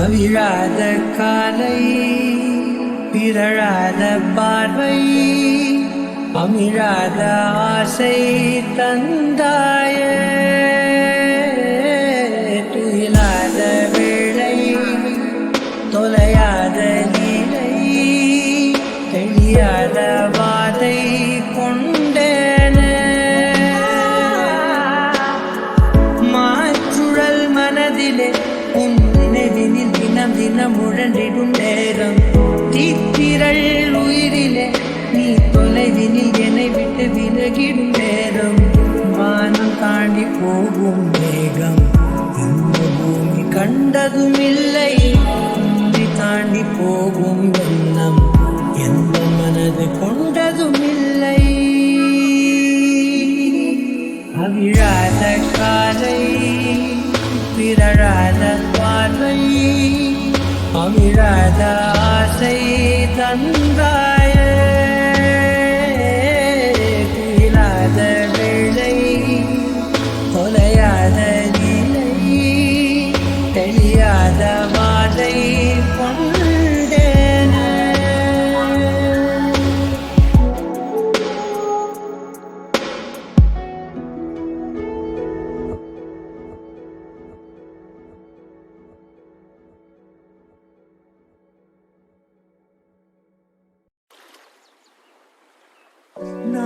அவிழாத காலை பிறழாத பார்வை அமிழாத ஆசை தந்தாயே. போகும் வேகம் இந்த பூமி கண்டதும் இல்லை உந்தி தாண்டி போகும் எண்ணம். எந்த மனது கொண்டதும் இல்லை அவிழாத காலை பிறழாத பார்வை அவிழாத ஆசை தந்தார்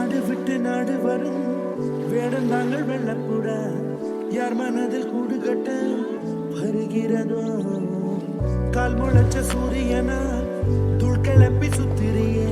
நாடு விட்டு நாடு வரும். வேடம் நாங்கள் வெல்லக்கூட யார் மனதில் கூடு கட்ட வருகிறதோ? கால் முளைச்ச சூரியனா துள் கிளப்பி சுத்திரியே.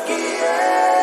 que é.